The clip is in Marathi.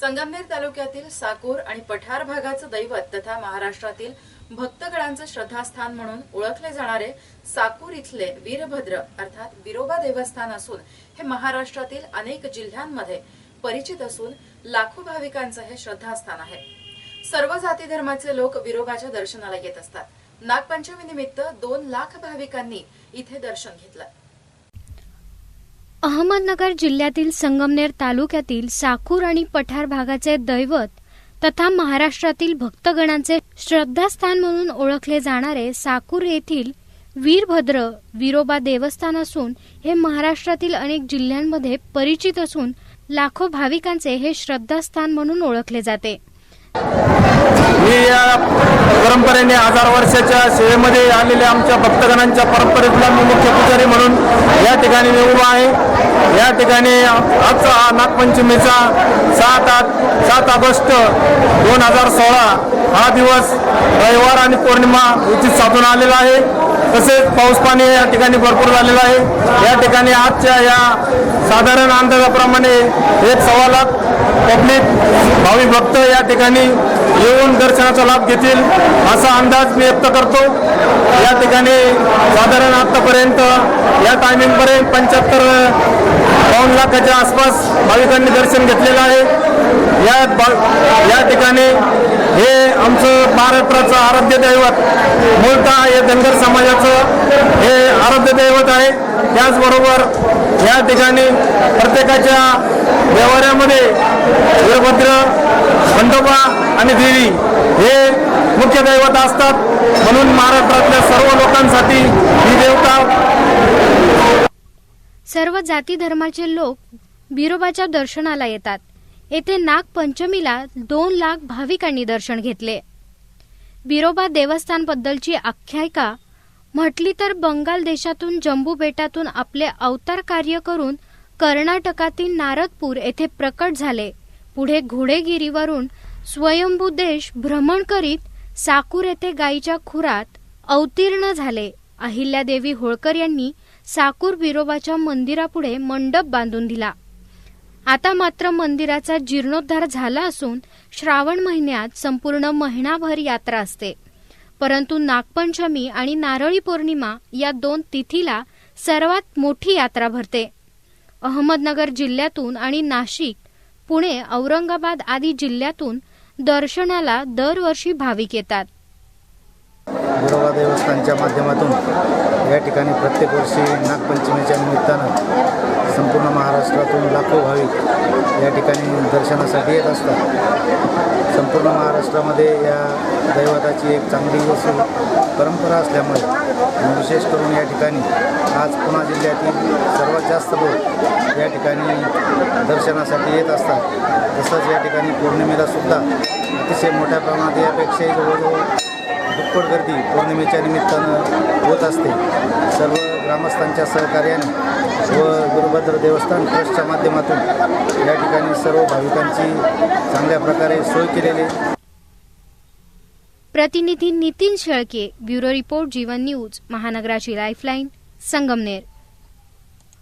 संगमनेर तालुक्यातील साकूर आणि पठार भागाचं दैवत तथा महाराष्ट्रातील भक्तगडांचं श्रद्धास्थान म्हणून ओळखले जाणारे साकूर इथले वीरभद्र अर्थात विरोबा देवस्थान असून हे महाराष्ट्रातील अनेक जिल्ह्यांमध्ये परिचित असून लाखो भाविकांचं हे श्रद्धास्थान आहे. सर्व जाती धर्माचे लोक विरोबाच्या दर्शनाला येत असतात. नागपंचमी निमित्त दोन लाख भाविकांनी इथे दर्शन घेतलं. अहमदनगर जिल्ह्यातील संगमनेर तालुक्यातील साकूर आणि पठार भागाचे दैवत तथा महाराष्ट्रातील भक्तगणांचे श्रद्धास्थान म्हणून ओळखले जाणारे साकूर येथील वीरभद्र विरोबा देवस्थान असून हे महाराष्ट्रातील अनेक जिल्ह्यांमध्ये परिचित असून लाखो भाविकांचे हे श्रद्धास्थान म्हणून ओळखले जाते. मी या परंपरेने हजार वर्षाच्या सेवेमध्ये आलेल्या आमच्या भक्तगणांच्या परंपरेतला मी मुख्य पुजारी म्हणून ठिकाणी मी उभा आहे. या ठिकाणी आजचा हा नागपंचमीचा सात आठ सात ऑगस्ट दोन हजार सोळा हा दिवस रविवार आणि पौर्णिमा उचित साधून आलेला आहे. तसेच पाऊस पाणी या ठिकाणी भरपूर झालेलं आहे. या ठिकाणी आजच्या या साधारण अंदाजाप्रमाणे एक सव्वा लाख पब्लिक भावी भक्त या ठिकाणी येऊन दर्शनाचा लाभ घेतील असा अंदाज मी व्यक्त करतो. या ठिकाणी साधारण आतापर्यंत या टायमिंगपर्यंत पंच्याहत्तर पाऊन लाखाच्या आसपास भाविकांनी दर्शन घेतलेलं आहे. या या ठिकाणी हे आमचं महाराष्ट्राचं आराध्य दैवत मूलतः हे धनगर समाजाचं हे आराध्य दैवत आहे. त्याचबरोबर या ठिकाणी प्रत्येकाच्या व्यवहारामध्ये वीरभद्र खंडोबा आणि देवी हे मुख्य दैवत असतात. म्हणून महाराष्ट्रातल्या सर्व लोकांसाठी ही देवता सर्व जाती धर्माचे लोक बिरोबाच्या दर्शनाला येतात. येथे नागपंचमीला दोन लाख भाविकांनी दर्शन घेतले. बिरोबा देवस्थानबद्दलची आख्यायिका म्हटली तर बंगाल देशातून जम्बू बेटातून आपले अवतार कार्य करून कर्नाटकातील नारदपूर येथे प्रकट झाले. पुढे घोडेगिरीवरून स्वयंभू देश भ्रमण करीत साकूर येथे गायीच्या खुरात अवतीर्ण झाले. अहिल्यादेवी होळकर यांनी साकूर विरोबाच्या मंदिरापुढे मंडप बांधून दिला. आता मात्र मंदिराचा जीर्णोद्धार झाला असून श्रावण महिन्यात संपूर्ण महिनाभर यात्रा असते. परंतु नागपंचमी आणि नारळी पौर्णिमा या दोन तिथीला सर्वात मोठी यात्रा भरते. अहमदनगर जिल्ह्यातून आणि नाशिक पुणे औरंगाबाद आदी जिल्ह्यातून दर्शनाला दरवर्षी भाविक येतात. देवस्थानच्या माध्यमातून या ठिकाणी प्रत्येक वर्षी नागपंचमीच्या निमित्तानं संपूर्ण महाराष्ट्रातून लाखो भाविक या ठिकाणी दर्शनासाठी येत असतात. संपूर्ण महाराष्ट्रामध्ये या दैवताची एक चांगली अशी परंपरा असल्यामुळे विशेष करून या ठिकाणी आज पुणे जिल्ह्यातील सर्वात जास्त लोक या ठिकाणी दर्शनासाठी येत असतात. तसंच या ठिकाणी पौर्णिमेला सुद्धा अतिशय मोठ्या प्रमाणात यापेक्षाही जवळजवळ दुप्पट गर्दी पौर्णिमेच्या निमित्तानं होत असते. सर्व ग्रामस्थांच्या सहकार्याने व गुरुभद्र देवस्थान ट्रस्टच्या माध्यमातून या ठिकाणी सर्व भाविकांची चांगल्या प्रकारे सोय केलेली प्रतिनिधी Nitin Shelke bureau report Jeevan news महानगराची lifeline Sangamner.